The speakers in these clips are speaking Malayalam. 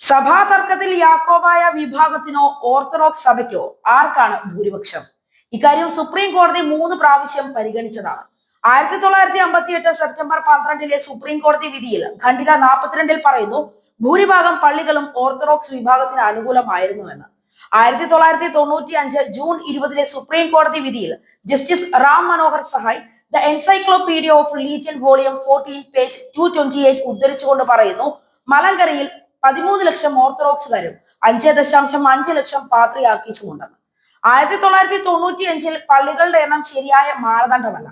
സഭാ തർക്കത്തിൽ യാക്കോബായ വിഭാഗത്തിനോ ഓർത്തഡോക്സ് സഭയ്ക്കോ ആർക്കാണ് ഭൂരിപക്ഷം? ഇക്കാര്യം സുപ്രീം കോടതി മൂന്ന് പ്രാവശ്യം പരിഗണിച്ചതാണ്. ആയിരത്തി തൊള്ളായിരത്തി അമ്പത്തി എട്ട് സെപ്റ്റംബർ പന്ത്രണ്ടിലെ സുപ്രീം കോടതി വിധിയിൽ ഖണ്ഡിക നാൽപ്പത്തിരണ്ടിൽ പറയുന്നു ഭൂരിഭാഗം പള്ളികളും ഓർത്തഡോക്സ് വിഭാഗത്തിന് അനുകൂലമായിരുന്നുവെന്ന്. ആയിരത്തി തൊള്ളായിരത്തി തൊണ്ണൂറ്റി അഞ്ച് ജൂൺ ഇരുപതിലെ സുപ്രീം കോടതി വിധിയിൽ justice Ram Manohar Sahay the encyclopedia of religion volume fourteen page two twenty eight ഉദ്ധരിച്ചുകൊണ്ട് പറയുന്നു മലങ്കരയിൽ പതിമൂന്ന് ലക്ഷം ഓർത്തഡോക്സുകാരും അഞ്ച് ദശാംശം അഞ്ച് ലക്ഷം പാത്രിയാക്കീസും ഉണ്ടെന്ന്. ആയിരത്തി തൊള്ളായിരത്തി തൊണ്ണൂറ്റി അഞ്ചിൽ പള്ളികളുടെ എണ്ണം ശരിയായ മാനദണ്ഡമല്ല.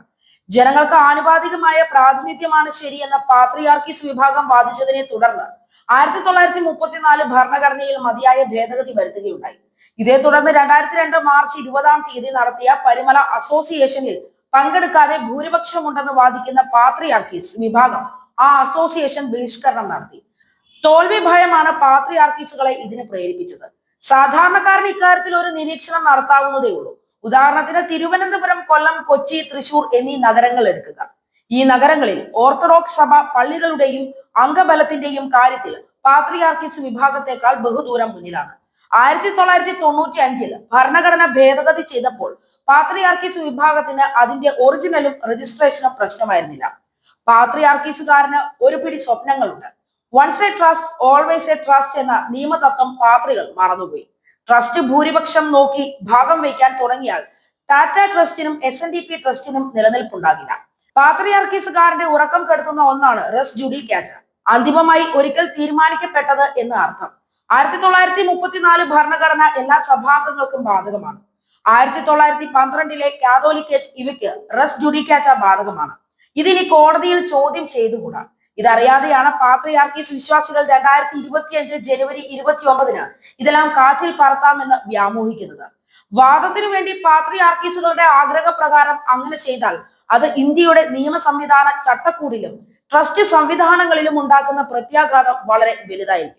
ജനങ്ങൾക്ക് ആനുപാതികമായ പ്രാതിനിധ്യമാണ് ശരിയെന്ന പാത്രിയാർക്കീസ് വിഭാഗം വാദിച്ചതിനെ തുടർന്ന് ആയിരത്തി തൊള്ളായിരത്തി മുപ്പത്തിനാല് ഭരണഘടനയിൽ മതിയായ ഭേദഗതി വരുത്തുകയുണ്ടായി. ഇതേ തുടർന്ന് രണ്ടായിരത്തി രണ്ട് മാർച്ച് ഇരുപതാം തീയതി നടത്തിയ പരിമല അസോസിയേഷനിൽ പങ്കെടുക്കാതെ ഭൂരിപക്ഷമുണ്ടെന്ന് വാദിക്കുന്ന പാത്രിയാർക്കീസ് വിഭാഗം ആ അസോസിയേഷൻ ബഹിഷ്കരണം നടത്തി. തോൽവി ഭയമാണ് പാത്രിയാർക്കീസുകളെ ഇതിന് പ്രേരിപ്പിച്ചത്. സാധാരണക്കാരൻ ഇക്കാര്യത്തിൽ ഒരു നിരീക്ഷണം നടത്താവുന്നതേ ഉള്ളൂ. ഉദാഹരണത്തിന് തിരുവനന്തപുരം കൊല്ലം കൊച്ചി തൃശൂർ എന്നീ നഗരങ്ങൾ എടുക്കുക. ഈ നഗരങ്ങളിൽ ഓർത്തഡോക്സ് സഭ പള്ളികളുടെയും അംഗബലത്തിന്റെയും കാര്യത്തിൽ പാത്രിയാർക്കീസ് വിഭാഗത്തെക്കാൾ ബഹുദൂരം മുന്നിലാണ്. ആയിരത്തി തൊള്ളായിരത്തി തൊണ്ണൂറ്റി അഞ്ചിൽ ഭരണഘടന ഭേദഗതി ചെയ്തപ്പോൾ പാത്രിയാർക്കീസ് വിഭാഗത്തിന് അതിന്റെ ഒറിജിനലും രജിസ്ട്രേഷനും പ്രശ്നമായിരുന്നില്ല. പാത്രിയാർക്കീസുകാരന് ഒരു പിടി സ്വപ്നങ്ങളുണ്ട്. Once a trust always a trust എന്ന നിയമതത്വം പാത്രികൾ മറന്നുപോയി. ട്രസ്റ്റ് ഭൂരിപക്ഷം നോക്കി ഭാഗം വയ്ക്കാൻ തുടങ്ങിയാൽ ടാറ്റ ട്രസ്റ്റിനും എസ് എൻ ഡി പി ട്രസ്റ്റിനും നിലനിൽപ്പുണ്ടാകില്ല. പാത്രിയാർക്കീസുകാരന്റെ ഉറക്കം കെടുത്തുന്ന ഒന്നാണ് റെസ് ജുഡിക്കാറ്റ് അന്തിമമായി ഒരിക്കൽ തീരുമാനിക്കപ്പെട്ടത് എന്ന് അർത്ഥം. ആയിരത്തി തൊള്ളായിരത്തി മുപ്പത്തിനാല് ഭരണഘടന എല്ലാ സഭാംഗങ്ങൾക്കും ബാധകമാണ്. ആയിരത്തി തൊള്ളായിരത്തി പന്ത്രണ്ടിലെ കാതോലിക്കേറ്റ് ഇവയ്ക്ക് റെസ് ക്യാച്ച ബാധകമാണ്. ഇതിനി കോടതിയിൽ ചോദ്യം ചെയ്തുകൂടാ. ഇതറിയാതെയാണ് പാത്രിയാർക്കീസ് വിശ്വാസികൾ രണ്ടായിരത്തി ഇരുപത്തി അഞ്ച് ജനുവരി ഇരുപത്തി ഒമ്പതിന് ഇതെല്ലാം കാറ്റിൽ പറത്താമെന്ന് വ്യാമോഹിക്കുന്നത്. വാദത്തിനു വേണ്ടി പാത്രിയാർക്കീസുകളുടെ ആഗ്രഹപ്രകാരം അങ്ങനെ ചെയ്താൽ അത് ഇന്ത്യയുടെ നിയമ സംവിധാന ചട്ടക്കൂടിലും ട്രസ്റ്റ് സംവിധാനങ്ങളിലും ഉണ്ടാക്കുന്ന പ്രത്യാഘാതം വളരെ വലുതായിരിക്കും.